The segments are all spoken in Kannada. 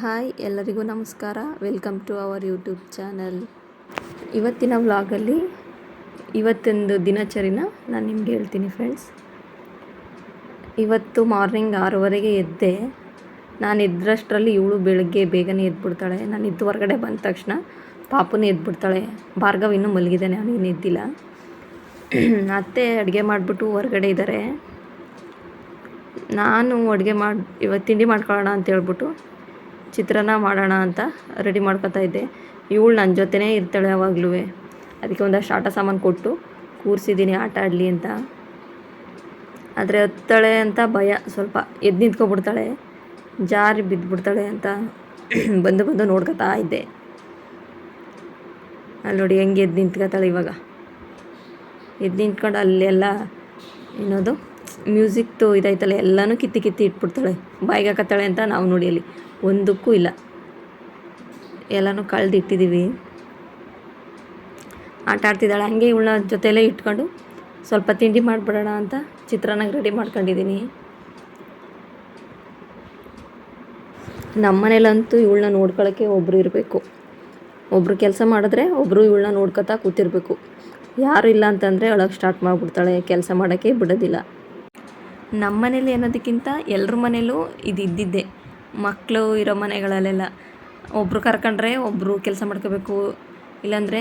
ಹಾಯ್, ಎಲ್ಲರಿಗೂ ನಮಸ್ಕಾರ. Welcome to our YouTube channel ಇವತ್ತಿನ ವ್ಲಾಗಲ್ಲಿ ಇವತ್ತೊಂದು ದಿನಚರಿನ ನಾನು ನಿಮ್ಗೆ ಹೇಳ್ತೀನಿ ಫ್ರೆಂಡ್ಸ್ ಇವತ್ತು ಮಾರ್ನಿಂಗ್ ಆರೂವರೆಗೆ ಎದ್ದೆ. ನಾನು ಎದ್ದರಷ್ಟರಲ್ಲಿ ಇವಳು ಬೆಳಗ್ಗೆ ಬೇಗನೆ ಎದ್ಬಿಡ್ತಾಳೆ. ನಾನು ಇದ್ದು ಹೊರಗಡೆ ಬಂದ ತಕ್ಷಣ ಪಾಪುನೇ ಎದ್ಬಿಡ್ತಾಳೆ. ಭಾರ್ಗವ್ ಇನ್ನೂ ಮಲಗಿದ್ದಾನೆ ಅವನೇನು ಎದ್ದಿಲ್ಲ. ಅತ್ತೆ ಅಡುಗೆ ಮಾಡಿಬಿಟ್ಟು ಹೊರಗಡೆ ಇದ್ದಾರೆ ನಾನು ಅಡುಗೆ ಮಾಡಿ, ಇವತ್ತು ತಿಂಡಿ ಮಾಡ್ಕೊಳ್ಳೋಣ ಅಂತ ಹೇಳ್ಬಿಟ್ಟು ಚಿತ್ರಾನ್ನ ಮಾಡೋಣ ಅಂತ ರೆಡಿ ಮಾಡ್ಕೊತಾ ಇದ್ದೆ. ಇವಳು ನನ್ನ ಜೊತೆನೇ ಇರ್ತಾಳೆ ಯಾವಾಗಲೂ ಅದಕ್ಕೆ ಒಂದಷ್ಟು ಆಟ ಸಾಮಾನು ಕೊಟ್ಟು ಕೂರಿಸಿದ್ದೀನಿ ಆಟ ಆಡಲಿ ಅಂತ. ಆದರೆ ಹತ್ತಾಳೆ ಅಂತ ಭಯ, ಸ್ವಲ್ಪ ಎದ್ದು ನಿಂತ್ಕೊಬಿಡ್ತಾಳೆ, ಜಾರಿ ಬಿದ್ದುಬಿಡ್ತಾಳೆ ಅಂತ ಬಂದು ಬಂದು ನೋಡ್ಕೊತಾ ಇದ್ದೆ. ಅಲ್ಲಿ ನೋಡಿ ಹೆಂಗೆ ಎದ್ದು ನಿಂತ್ಕೊತಾಳೆ ಇವಾಗ. ಎದ್ದು ನಿಂತ್ಕೊಂಡು ಅಲ್ಲೆಲ್ಲ ಏನೋದು, ಮ್ಯೂಸಿಕ್ದು ಇದಾಯ್ತಲ್ಲ, ಎಲ್ಲನೂ ಕಿತ್ತಿ ಕಿತ್ತಿ ಇಟ್ಬಿಡ್ತಾಳೆ. ಬಾಯಿಗೆ ಹಾಕತ್ತಾಳೆ ಅಂತ ನಾವು ನೋಡಿ ಅಲ್ಲಿ. ಒಂದಕ್ಕೂ ಇಲ್ಲ. ಎಲ್ಲನೂ ಕಳೆದಿಟ್ಟಿದ್ದೀವಿ ಆಟ ಆಡ್ತಿದ್ದಾಳೆ. ಹಂಗೆ ಇವಳ ಜೊತೆಯಲ್ಲೇ ಇಟ್ಕೊಂಡು ಸ್ವಲ್ಪ ತಿಂಡಿ ಮಾಡಿಬಿಡೋಣ ಅಂತ ಚಿತ್ರಾನ್ನ ರೆಡಿ ಮಾಡ್ಕೊಂಡಿದ್ದೀನಿ. ನಮ್ಮ ಮನೇಲಂತೂ ಇವಳನ್ನ ನೋಡ್ಕೊಳ್ಳೋಕ್ಕೆ ಒಬ್ಬರು ಇರಬೇಕು. ಒಬ್ಬರು ಕೆಲಸ ಮಾಡಿದ್ರೆ ಒಬ್ಬರು ಇವಳನ್ನ ನೋಡ್ಕೊತಾ ಕೂತಿರ್ಬೇಕು. ಯಾರು ಇಲ್ಲ ಅಂತಂದರೆ ಒಳಗೆ ಸ್ಟಾರ್ಟ್ ಮಾಡಿಬಿಡ್ತಾಳೆ. ಕೆಲಸ ಮಾಡೋಕ್ಕೆ ಬಿಡೋದಿಲ್ಲ. ನಮ್ಮ ಮನೇಲಿ ಅನ್ನೋದಕ್ಕಿಂತ ಎಲ್ಲರ ಮನೇಲೂ ಇದು ಇದ್ದಿದ್ದೆ ಮಕ್ಕಳು ಇರೋ ಮನೆಗಳಲ್ಲೆಲ್ಲ ಒಬ್ಬರು ಕರ್ಕೊಂಡ್ರೆ ಒಬ್ಬರು ಕೆಲಸ ಮಾಡ್ಕೋಬೇಕು, ಇಲ್ಲಾಂದರೆ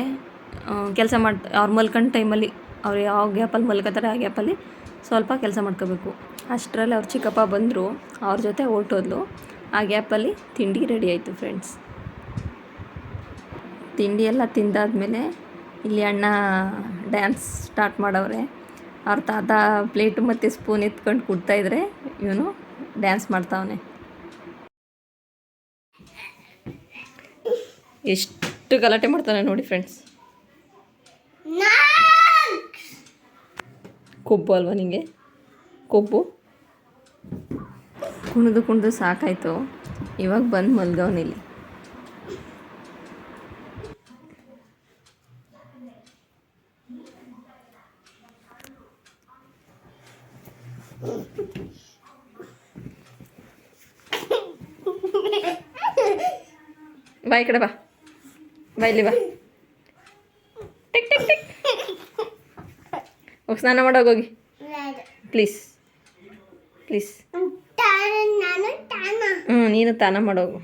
ಕೆಲಸ ಮಾಡಿ, ಅವ್ರು ಮಲ್ಕೊಂಡು ಟೈಮಲ್ಲಿ ಅವ್ರು ಯಾವ ಗ್ಯಾಪಲ್ಲಿ ಮಲ್ಕೋತಾರೆ, ಆ ಗ್ಯಾಪಲ್ಲಿ ಸ್ವಲ್ಪ ಕೆಲಸ ಮಾಡ್ಕೋಬೇಕು. ಅಷ್ಟರಲ್ಲಿ ಅವ್ರ ಚಿಕ್ಕಪ್ಪ ಬಂದರು, ಅವ್ರ ಜೊತೆ ಹೊರ್ಟೋದ್ಲು. ಆ ಗ್ಯಾಪಲ್ಲಿ ತಿಂಡಿ ರೆಡಿ ಆಯಿತು ಫ್ರೆಂಡ್ಸ್ ತಿಂಡಿ ಎಲ್ಲ ತಿಂದಾದಮೇಲೆ ಇಲ್ಲಿ ಅಣ್ಣ ಡ್ಯಾನ್ಸ್ ಸ್ಟಾರ್ಟ್ ಮಾಡವ್ರೆ. ಅವ್ರ ತಾತ ಪ್ಲೇಟು ಮತ್ತು ಸ್ಪೂನ್ ಎತ್ಕೊಂಡು ಕೊಡ್ತಾಯಿದ್ರೆ ಇವನು ಡ್ಯಾನ್ಸ್ ಮಾಡ್ತಾವನೆ. ಎಷ್ಟು ಗಲಾಟೆ ಮಾಡ್ತಾನೆ ನೋಡಿ ಫ್ರೆಂಡ್ಸ್ ಕೊಬ್ಬು ಅಲ್ವಾ ನಿಂಗೆ? ಕೊಬ್ಬು? ಕುಣಿದು ಕುಣಿದು ಸಾಕಾಯ್ತು. ಇವಾಗ ಬಂದು ಮಲ್ಗವನಿಲ್ಲಿ. ಬಾ ಈ ಕಡೆ ಬಾ. ಬಾ, ಇಲ್ಲಿ ಬಾ. Tick tick tick. ಹೋಗಿ, ಸ್ನಾನ ಹೋಗಿ. Please please. ಹ್ಞೂ ನೀನು ತಾನ ಮಾಡೋಗು.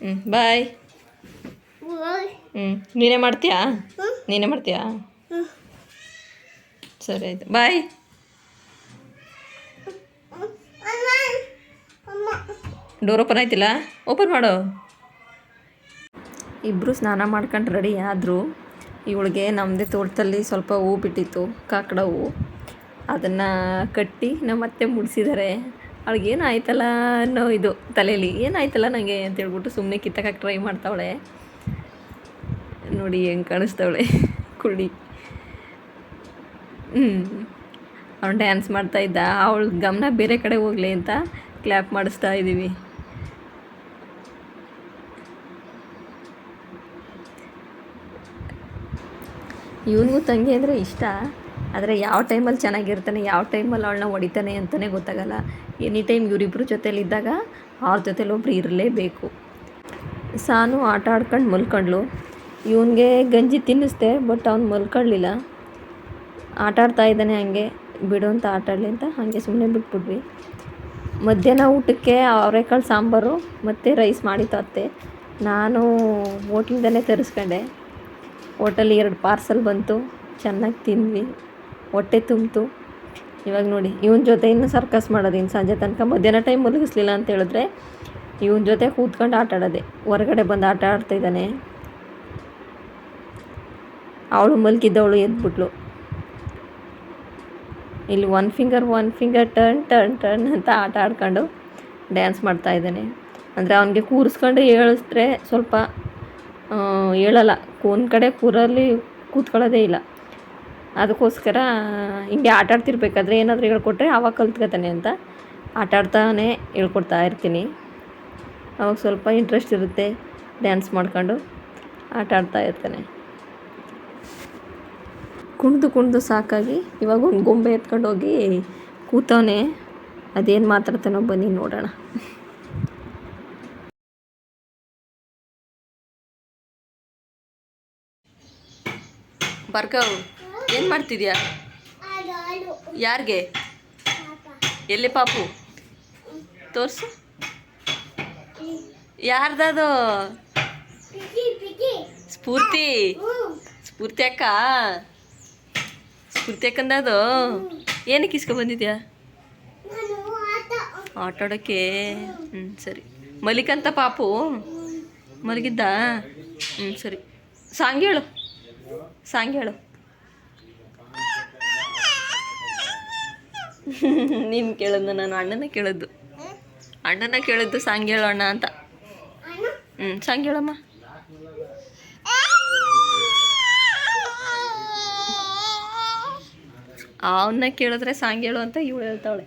ಹ್ಞೂ ಬಾಯ್. ಹ್ಞೂ ನೀನೇ ಮಾಡ್ತೀಯಾ? ನೀನೇ ಮಾಡ್ತೀಯಾ? ಸರಿ, ಆಯಿತು. ಬಾಯ್. ಡೋರ್ ಓಪನ್ ಆಯ್ತಿಲ್ಲ? ಓಪನ್ ಮಾಡು. ಇಬ್ಬರು ಸ್ನಾನ ಮಾಡ್ಕೊಂಡು ರೆಡಿ ಆದರೂ. ಇವಳಿಗೆ ನಮ್ಮದೇ ತೋಟದಲ್ಲಿ ಸ್ವಲ್ಪ ಹೂ ಬಿಟ್ಟಿತ್ತು, ಕಾಕಡ ಹೂ. ಅದನ್ನು ಕಟ್ಟಿ ನಮ್ಮ ಮತ್ತೆ ಮುಡಿಸಿದ್ದಾರೆ ಅವಳಿಗೆ ಏನಾಯ್ತಲ್ಲ ಅನ್ನೋ ಇದು ತಲೆಯಲ್ಲಿ ಏನಾಯ್ತಲ್ಲ ನನಗೆ ಅಂತ ಹೇಳ್ಬಿಟ್ಟು ಸುಮ್ಮನೆ ಕಿತ್ತಕ್ಕೆ ಟ್ರೈ ಮಾಡ್ತಾವಳೆ. ನೋಡಿ ಹೆಂಗೆ ಕಾಣಿಸ್ತಾವಳೆ. ಕುಳ್ಳಿ ಹ್ಞೂ ಅವ್ನು ಡ್ಯಾನ್ಸ್ ಮಾಡ್ತಾ ಇದ್ದ. ಅವಳ ಗಮನ ಬೇರೆ ಕಡೆ ಹೋಗಲಿ ಅಂತ ಕ್ಲ್ಯಾಪ್ ಮಾಡಿಸ್ತಾ ಇದ್ದೀವಿ ಇವನಿಗೂ ತಂಗಿ ಅಂದರೆ ಇಷ್ಟ. ಆದರೆ ಯಾವ ಟೈಮಲ್ಲಿ ಚೆನ್ನಾಗಿರ್ತಾನೆ, ಯಾವ ಟೈಮಲ್ಲಿ ಅವಳನ್ನ ಹೊಡಿತಾನೆ ಅಂತಲೇ ಗೊತ್ತಾಗಲ್ಲ. ಎನಿ ಟೈಮ್ ಇವರಿಬ್ಬರು ಜೊತೇಲಿದ್ದಾಗ ಅವ್ರ ಜೊತೇಲಿ ಒಬ್ರು ಇರಲೇಬೇಕು. ಸಾನು ಆಟ ಆಡ್ಕೊಂಡು ಮಲ್ಕೊಂಡ್ಳು. ಇವನಿಗೆ ಗಂಜಿ ತಿನ್ನಿಸ್ದೆ, ಬಟ್ ಅವ್ನು ಮಲ್ಕೊಳ್ಳಿಲ್ಲ ಆಟ ಆಡ್ತಾ ಇದ್ದಾನೆ ಹಾಗೆ. ಬಿಡು ಅಂತ ಆಟ ಆಡಲಿ ಅಂತ ಹಾಗೆ ಸುಮ್ಮನೆ ಬಿಟ್ಬಿಟ್ವಿ. ಮಧ್ಯಾಹ್ನ ಊಟಕ್ಕೆ ಅವರೆಕಾಳು ಸಾಂಬಾರು ಮತ್ತು ರೈಸ್ ಮಾಡಿತ್ತು ಅತ್ತೆ ನಾನು ಹೋಟ್ಲಿಂದಲೇ ತರಿಸ್ಕೊಂಡೆ. ಹೋಟೆಲ್ ಎರಡು ಪಾರ್ಸಲ್ ಬಂತು. ಚೆನ್ನಾಗಿ ತಿಂದ್ವಿ. ಹೊಟ್ಟೆ ತುಂಬಿತು. ಇವಾಗ ನೋಡಿ, ಇವನ ಜೊತೆ ಇನ್ನೂ ಸರ್ಕಸ್ ಮಾಡೋದು ಇನ್ನು ಸಂಜೆ ತನಕ. ಮಧ್ಯಾಹ್ನ ಟೈಮ್ ಮುಲುಗಿಸ್ಲಿಲ್ಲ ಅಂತ ಹೇಳಿದ್ರೆ ಇವನ ಜೊತೆ ಕೂತ್ಕೊಂಡು ಆಟ ಆಡೋದೆ. ಹೊರಗಡೆ ಬಂದು ಆಟ ಆಡ್ತಾಯಿದ್ದಾನೆ ಅವಳು ಮಲಗಿದ್ದವಳು ಎದ್ಬಿಟ್ಲು. ಇಲ್ಲಿ one finger one finger turn turn turn ಅಂತ ಆಟ ಆಡ್ಕೊಂಡು ಡ್ಯಾನ್ಸ್ ಮಾಡ್ತಾ ಇದ್ದಾನೆ. ಅಂದರೆ ಅವನಿಗೆ ಕೂರಿಸ್ಕೊಂಡು ಹೇಳಿದ್ರೆ ಸ್ವಲ್ಪ ಹೇಳಲ್ಲ. ಒಂದು ಕಡೆ ಕೂರಲ್ಲಿ ಕೂತ್ಕೊಳ್ಳೋದೇ ಇಲ್ಲ. ಅದಕ್ಕೋಸ್ಕರ ಹಿಂಗೆ ಆಟ ಆಡ್ತಿರ್ಬೇಕಾದ್ರೆ ಏನಾದರೂ ಹೇಳ್ಕೊಟ್ರೆ ಆವಾಗ ಕಲ್ತ್ಕೊತಾನೆ ಅಂತ ಆಟ ಆಡ್ತಾನೆ ಹೇಳ್ಕೊಡ್ತಾ ಇರ್ತೀನಿ. ಅವಾಗ ಸ್ವಲ್ಪ ಇಂಟ್ರೆಸ್ಟ್ ಇರುತ್ತೆ ಡ್ಯಾನ್ಸ್ ಮಾಡ್ಕೊಂಡು ಆಟ ಆಡ್ತಾ ಇರ್ತಾನೆ. ಕುಣಿದು ಕುಣಿದು ಸಾಕಾಗಿ ಇವಾಗ ಒಂದು ಗೊಂಬೆ ಎತ್ಕೊಂಡು ಹೋಗಿ ಕೂತವನೆ. ಅದೇನು ಮಾತಾಡ್ತಾನೋ ಬನ್ನಿ ನೋಡೋಣ. ಬರ್ಕವ್ ಏನು ಮಾಡ್ತಿದ್ಯಾ? ಯಾರಿಗೆ? ಎಲ್ಲಿ ಪಾಪು? ತೋರಿಸು. ಯಾರ್ದದು? ಸ್ಫೂರ್ತಿ. ಸ್ಫೂರ್ತಿ ಅಕ್ಕ. ಸ್ಫೂರ್ತಿ ಅಕ್ಕಂದದು? ಏನಕ್ಕೆ ಇಸ್ಕೊ ಬಂದಿದ್ಯಾ? ಆಟ ಆಡೋಕೆ. ಹ್ಞೂ ಸರಿ. ಮಲಿಕಂತ ಪಾಪು? ಮಲಗಿದ್ದ? ಹ್ಞೂ ಸರಿ. ಸಾಂಗ್ ಹೇಳು. ಸಾಂಗ್ ಹೇಳು. ನೀನು ಕೇಳೋದು, ನಾನು ಅಣ್ಣನ ಕೇಳೋದು. ಅಣ್ಣನ ಕೇಳಿದ್ದು ಸಾಂಗ್ ಅಣ್ಣ ಅಂತ. ಹ್ಞೂ ಸಾಂಗ್ ಹೇಳಮ್ಮ. ಅವನ್ನ ಕೇಳಿದ್ರೆ ಸಾಂಗ್ ಹೇಳು ಅಂತ ಇವಳು ಹೇಳ್ತಾವಳೆ.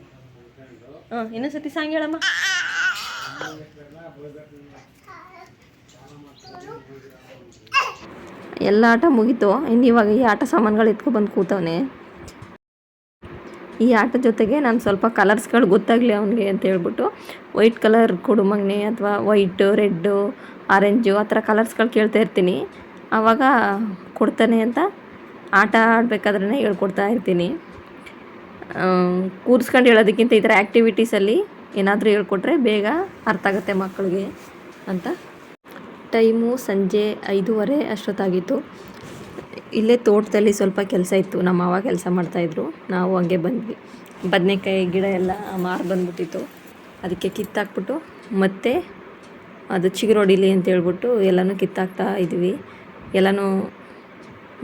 ಹಾಂ, ಇನ್ನೊಂದ್ಸತಿ ಸಾಂಗ್ ಹೇಳಮ್ಮ. ಎಲ್ಲ ಆಟ ಮುಗೀತು. ಇನ್ನು ಇವಾಗ ಈ ಆಟ ಸಾಮಾನುಗಳು ಎತ್ಕೊ ಬಂದು ಕೂತವನೆ. ಈ ಆಟ ಜೊತೆಗೆ ನಾನು ಸ್ವಲ್ಪ ಕಲರ್ಸ್ಗಳು ಗೊತ್ತಾಗಲಿ ಅವನಿಗೆ ಅಂತ ಹೇಳ್ಬಿಟ್ಟು ವೈಟ್ ಕಲರ್ ಕೊಡು ಮಗನೆ ಅಥವಾ ವೈಟು, ರೆಡ್ಡು, ಆರೆಂಜು ಆ ಥರ ಕಲರ್ಸ್ಗಳು ಕೇಳ್ತಾ ಇರ್ತೀನಿ. ಆವಾಗ ಕೊಡ್ತಾನೆ ಅಂತ ಆಟ ಆಡಬೇಕಾದ್ರೆ ಹೇಳ್ಕೊಡ್ತಾ ಇರ್ತೀನಿ. ಕೂರಿಸ್ಕೊಂಡು ಹೇಳೋದಕ್ಕಿಂತ ಈ ಥರ ಆ್ಯಕ್ಟಿವಿಟೀಸಲ್ಲಿ ಏನಾದರೂ ಹೇಳ್ಕೊಟ್ರೆ ಬೇಗ ಅರ್ಥ ಆಗುತ್ತೆ ಮಕ್ಕಳಿಗೆ ಅಂತ ಟೈಮು ಸಂಜೆ ಐದೂವರೆ ಅಷ್ಟೊತ್ತಾಗಿತ್ತು. ಇಲ್ಲೇ ತೋಟದಲ್ಲಿ ಸ್ವಲ್ಪ ಕೆಲಸ ಇತ್ತು. ನಮ್ಮ ಮಾವ ಕೆಲಸ ಮಾಡ್ತಾಯಿದ್ರು ನಾವು ಹಂಗೆ ಬಂದ್ವಿ. ಬದನೆಕಾಯಿ ಗಿಡ ಎಲ್ಲ ಮಾರು ಬಂದ್ಬಿಟ್ಟಿತ್ತು. ಅದಕ್ಕೆ ಕಿತ್ತಾಕ್ಬಿಟ್ಟು ಮತ್ತೆ ಅದು ಚಿಗುರೊಡಿಲಿ ಅಂತ ಹೇಳ್ಬಿಟ್ಟು ಎಲ್ಲನೂ ಕಿತ್ತಾಕ್ತಾ ಇದ್ವಿ. ಎಲ್ಲನೂ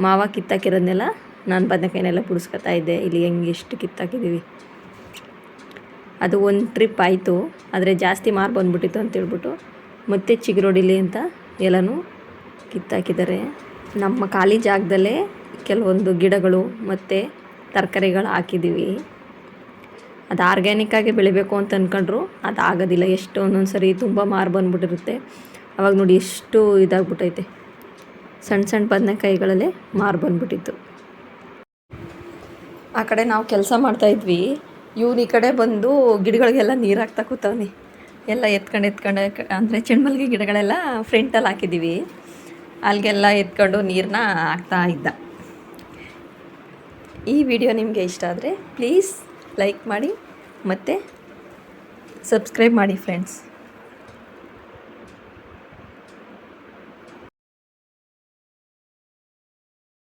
ಮಾವ ಕಿತ್ತಾಕಿರೋದನ್ನೆಲ್ಲ ನಾನು ಬದನೆಕಾಯಿನೆಲ್ಲ ಬಿಡಿಸ್ಕೊತಾ ಇದ್ದೆ. ಇಲ್ಲಿ ಹೆಂಗೆ ಎಷ್ಟು ಕಿತ್ತಾಕಿದ್ದೀವಿ ಅದು ಒಂದು ಟ್ರಿಪ್ ಆಯಿತು. ಆದರೆ ಜಾಸ್ತಿ ಮಾರು ಬಂದ್ಬಿಟ್ಟಿತ್ತು ಅಂತ ಹೇಳ್ಬಿಟ್ಟು ಮತ್ತೆ ಚಿಗುರೊಡಿಲಿ ಅಂತ ಎಲ್ಲನೂ ಕಿತ್ತಾಕಿದ್ದಾರೆ. ನಮ್ಮ ಖಾಲಿ ಜಾಗದಲ್ಲೇ ಕೆಲವೊಂದು ಗಿಡಗಳು ಮತ್ತು ತರಕಾರಿಗಳು ಹಾಕಿದ್ದೀವಿ. ಅದು ಆರ್ಗ್ಯಾನಿಕ್ಕಾಗಿ ಬೆಳಿಬೇಕು ಅಂತ ಅಂದ್ಕೊಂಡ್ರು ಅದು ಆಗೋದಿಲ್ಲ ಎಷ್ಟು ಒಂದೊಂದು ಸರಿ ತುಂಬ ಮಾರು ಬಂದ್ಬಿಟ್ಟಿರುತ್ತೆ. ಅವಾಗ ನೋಡಿ ಎಷ್ಟು ಇದಾಗ್ಬಿಟ್ಟೈತೆ. ಸಣ್ಣ ಸಣ್ಣ ಬದನೆಕಾಯಿಗಳಲ್ಲೇ ಮಾರು ಬಂದ್ಬಿಟ್ಟಿತ್ತು. ಆ ಕಡೆ ನಾವು ಕೆಲಸ ಮಾಡ್ತಾಯಿದ್ವಿ ಇವ್ನು ಈ ಕಡೆ ಬಂದು ಗಿಡಗಳಿಗೆಲ್ಲ ನೀರು ಹಾಕ್ತಾ ಕೂತವನಿ. ಎಲ್ಲ ಎತ್ಕೊಂಡು ಎತ್ಕೊಂಡು, ಅಂದರೆ ಚೆಂಡ್ಮಲ್ಗೆ ಗಿಡಗಳೆಲ್ಲ ಫ್ರಂಟಲ್ಲಿ ಹಾಕಿದ್ದೀವಿ. ಅಲ್ಲಿಗೆಲ್ಲ ಎತ್ಕೊಂಡು ನೀರನ್ನ ಹಾಕ್ತಾ ಇದ್ದ. ಈ ವಿಡಿಯೋ ನಿಮಗೆ ಇಷ್ಟ ಆದರೆ ಪ್ಲೀಸ್ ಲೈಕ್ ಮಾಡಿ ಮತ್ತು ಸಬ್ಸ್ಕ್ರೈಬ್ ಮಾಡಿ ಫ್ರೆಂಡ್ಸ್